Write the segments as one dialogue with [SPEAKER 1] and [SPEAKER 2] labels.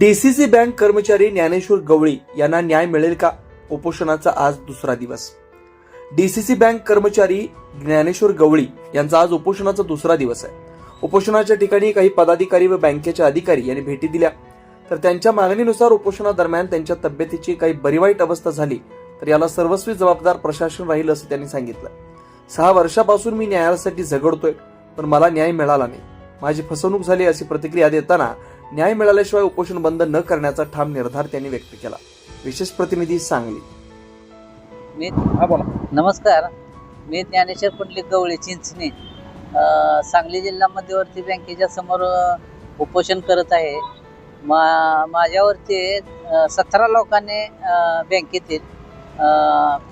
[SPEAKER 1] DCC bank कर्मचारी ज्ञानेश्वर गवळी यांना न्याय मिळेल का? उपोषणाचा आज दुसरा दिवस. डीसीसी बँक कर्मचारी ज्ञानेश्वर गवळी यांचा आज उपोषणाचा दुसरा दिवस आहे. उपोषणाच्या ठिकाणी काही पदाधिकारी व बँकेच्या अधिकारी यांनी भेटी दिल्या. तर त्यांच्या मागणीनुसार उपोषणादरम्यान त्यांच्या तब्येतीची काही बरी वाईट अवस्था झाली तर याला सर्वस्वी जबाबदार प्रशासन राहील असं त्यांनी सांगितलं. सहा वर्षापासून मी न्यायासाठी झगडतोय पण मला न्याय मिळाला नाही. माझी फसवणूक झाली अशी प्रतिक्रिया देताना न्याय मिळाल्याशिवाय उपोषण बंद न करण्याचा ठाम निर्धार त्यांनी व्यक्त केला. विशेष प्रतिनिधी सांगली.
[SPEAKER 2] मी
[SPEAKER 3] बोला.
[SPEAKER 2] नमस्कार. मी ज्ञानेश्वर पंडित गवळे चिंचणे. सांगली जिल्हा मध्यवर्ती बँकेच्या समोर उपोषण करत आहे. मा माझ्यावरती सतरा लोकांनी बँकेतील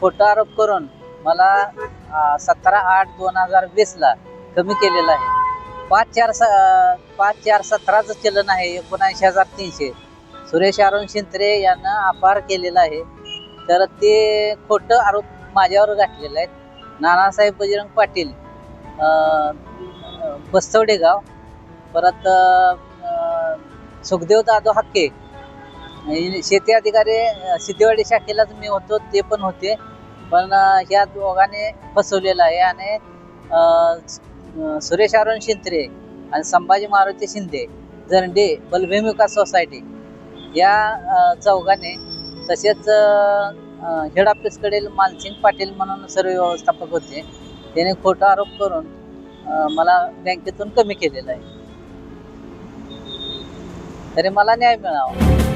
[SPEAKER 2] खोटा आरोप करून मला सतरा आठ दोन हजार वीसला कमी केलेला आहे. पाच चार स पाच चार सतराचं चलन आहे एकोणऐंशी हजार तीनशे. सुरेश अरुण शिंत्रे यांना अपार केलेला आहे. तर ते खोटं आरोप माझ्यावर गाठलेलं आहे नानासाहेब बजरंग पाटील अं, बस्तवडे गाव परत सुखदेव दादो हक्के शेती अधिकारी सिद्धेवाडी शाखेलाच मी होतो ते पण होते. पण ह्या दोघांनी फसवलेलं आहे आणि सुरेश अरुण शिंत्रे आणि संभाजी मारुती शिंदे झरंडे बलभीम विकास सोसायटी या चौघाने तसेच हेड ऑफिसकडील मानसिंग पाटील म्हणून सर्व व्यवस्थापक होते. त्याने खोटा आरोप करून मला बँकेतून कमी केलेला आहे. तरी मला न्याय मिळावा.